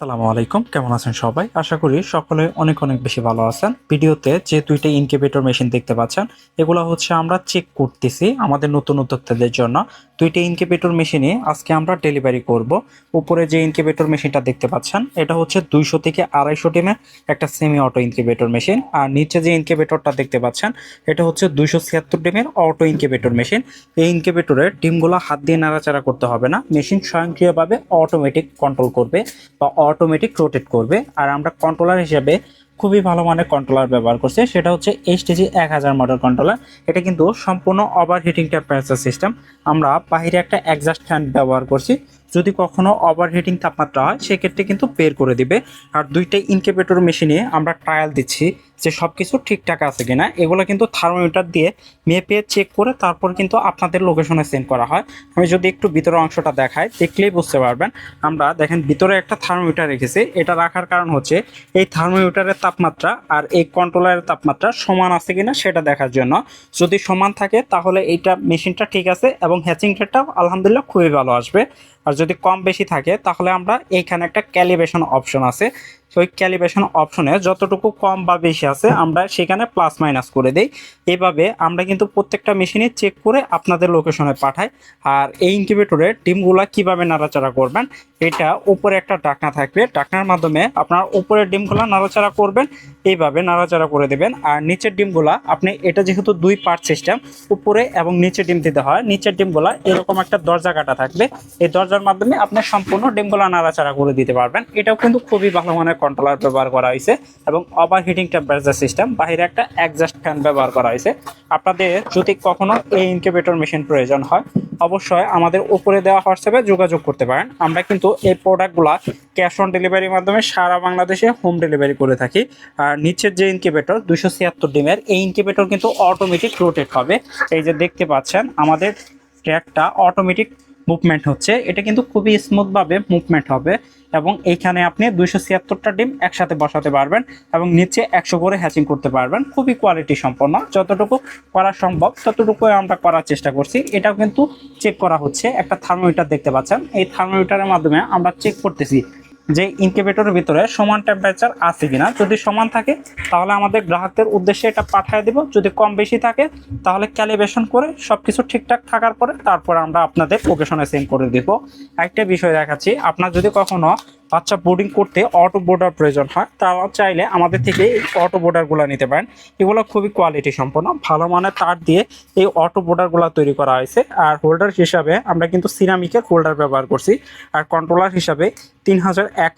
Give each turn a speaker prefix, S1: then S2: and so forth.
S1: সালামু আলাইকুম, কেমন আছেন সবাই? আশা করি সকলে অনেক অনেক বেশি ভালো আছেন। ভিডিওতে যে দুইটা ইনকিউবেটর মেশিন দেখতে পাচ্ছেন, এগুলো হচ্ছে আমরা চেক করতেছি আমাদের নতুন উদ্যোক্তাদের জন্য। দুইটা ইনকিউবেটর মেশিনে আজকে আমরা ডেলিভারি করব। উপরে যে ইনকিউবেটর মেশিনটা দেখতে পাচ্ছেন, এটা হচ্ছে দুইশো থেকে আড়াইশো টিমের একটা সেমি অটো ইনকিউবেটর মেশিন আর নিচে যে ইনকিউবেটরটা দেখতে পাচ্ছেন, এটা হচ্ছে দুইশো ছিয়াত্তর টিমের অটো ইনকিউবেটর মেশিন এই ইনকিউবেটরের ডিমগুলো হাত দিয়ে নাড়াচাড়া করতে হবে না। মেশিন স্বয়ংক্রিয়ভাবে অটোমেটিক কন্ট্রোল করবে বা অটোমেটিক রোটেট করবে। আর আমরা কন্ট্রোলার হিসেবে খুবই ভালো মানের কন্ট্রোলার ব্যবহার করছে। সেটা হচ্ছে এইচটিজি এক হাজার মডেল কন্ট্রোলার এটা কিন্তু সম্পূর্ণ ওভার হিটিং টেম্পারেচার সিস্টেম আমরা বাহিরে একটা অ্যাডজাস্ট ফ্যান ব্যবহার করছি। যদি কখনো ওভার হিটিং তাপমাত্রা হয়, সেক্ষেত্রে কিন্তু বের করে দিবে। আর দুইটা ইনকিউবেটর মেশিনে আমরা ট্রায়াল দিচ্ছি যে সব কিছু ঠিকঠাক আছে কিনা। এগুলো কিন্তু থার্মোমিটার দিয়ে মেপে চেক করে তারপর কিন্তু আপনাদের লোকেশনে সেন্ড করা হয়। আমি যদি একটু ভিতরের অংশটা দেখাই, দেখলেই বুঝতে পারবেন। আমরা দেখেন ভিতরে একটা থার্মোমিটার রেখেছি। এটা রাখার কারণ হচ্ছে এই থার্মোমিটারের তাপমাত্রা আর এই কন্ট্রোলারের তাপমাত্রা সমান আছে কিনা সেটা দেখার জন্য। যদি সমান থাকে, তাহলে এইটা মেশিনটা ঠিক আছে এবং হ্যাচিং রেটটাও আলহামদুলিল্লাহ খুবই ভালো আসবে। আর যদি কম বেশি থাকে তাহলে আমরা এইখানে একটা ক্যালিব্রেশন অপশন আছে। ওই ক্যালিব্রেশন অপশনে যতটুকু কম বা বেশি আছে, আমরা সেখানে প্লাস মাইনাস করে দেই। এভাবে আমরা কিন্তু প্রত্যেকটা মেশিনে চেক করে আপনাদের লোকেশনে পাঠাই। আর এই ইনকিউবেটরের ডিমগুলা কীভাবে নাড়াচাড়া করবেন, এটা উপরে একটা ডাকনা থাকবে। ডাকনার মাধ্যমে আপনার উপরের ডিমগুলা নাড়াচাড়া করবেন, এইভাবে নাড়াচাড়া করে দেবেন। আর নিচের ডিমগুলা আপনি এটা যেহেতু দুই পার্ট সিস্টেম উপরে এবং নিচে ডিম দিতে হয়, নিচের ডিমগুলা এরকম একটা দরজা কাটা থাকবে। এই দরজার মাধ্যমে আপনি সম্পূর্ণ ডিমগুলা নাড়াচাড়া করে দিতে পারবেন। এটাও কিন্তু খুবই ভালো মনে মানের কন্ট্রোলার ব্যবহার করা হয়েছে এবং ওভার হিটিং টেম্পারেচার সিস্টেম বাইরে একটা অ্যাডজাস্ট ফ্যান ব্যবহার করা হয়েছে। আপনাদের যদি কখনো এই ইনকিউবেটর মেশিন প্রয়োজন হয়, অবশ্যই আমাদের উপরে দেওয়া হোয়াটসঅ্যাপে যোগাযোগ করতে পারেন। আমরা কিন্তু এই প্রোডাক্টগুলো ক্যাশ অন ডেলিভারির মাধ্যমে সারা বাংলাদেশে হোম ডেলিভারি করে থাকি। আর নিচের যে ইনকিউবেটর দুশো ছিয়াত্তর ডিমের, এই ইনকিউবেটর কিন্তু অটোমেটিক রোটেট হবে। এই যে দেখতে পাচ্ছেন, আমাদের ট্র্যাকটা অটোমেটিক মুভমেন্ট হচ্ছে, এটা কিন্তু খুবই স্মুথভাবে মুভমেন্ট হবে এবং এইখানে আপনি দুইশো ছিয়াত্তরটা ডিম একসাথে বসাতে পারবেন এবং নিচে একশো করে হ্যাচিং করতে পারবেন। খুবই কোয়ালিটি সম্পন্ন। যতটুকু করা সম্ভব, ততটুকু আমরা করার চেষ্টা করছি। এটাও কিন্তু চেক করা হচ্ছে। একটা থার্মোমিটার দেখতে পাচ্ছেন। এই থার্মোমিটারের মাধ্যমে আমরা চেক করতেছি যে ইনকিউবেটরের ভিতরে সমান টেম্পারেচার আছে কিনা, যদি সমান থাকে, তাহলে আমাদের গ্রাহকদের উদ্দেশ্যে এটা পাঠিয়ে দেব। যদি কম বেশি থাকে, তাহলে ক্যালিব্রেশন করে সব কিছু ঠিকঠাক থাকার পরে তারপর আমরা আপনাদের লোকেশনে সেন্ড করে দেব। একটা বিষয় দেখাচ্ছি, আপনার যদি কখনো বাচ্চা বোর্ডিং করতে অটো বোর্ডার প্রয়োজন হয় তারা চাইলে আমাদের থেকে এই অটো বোর্ডারগুলো নিতে পারেন। এগুলো খুবই কোয়ালিটি সম্পন্ন, ভালো মানের তার দিয়ে এই অটো বোর্ডারগুলো তৈরি করা হয়েছে। আর হোল্ডার হিসাবে আমরা কিন্তু সিরামিকের হোল্ডার ব্যবহার করছি। আর কন্ট্রোলার হিসাবে তিন হাজার এক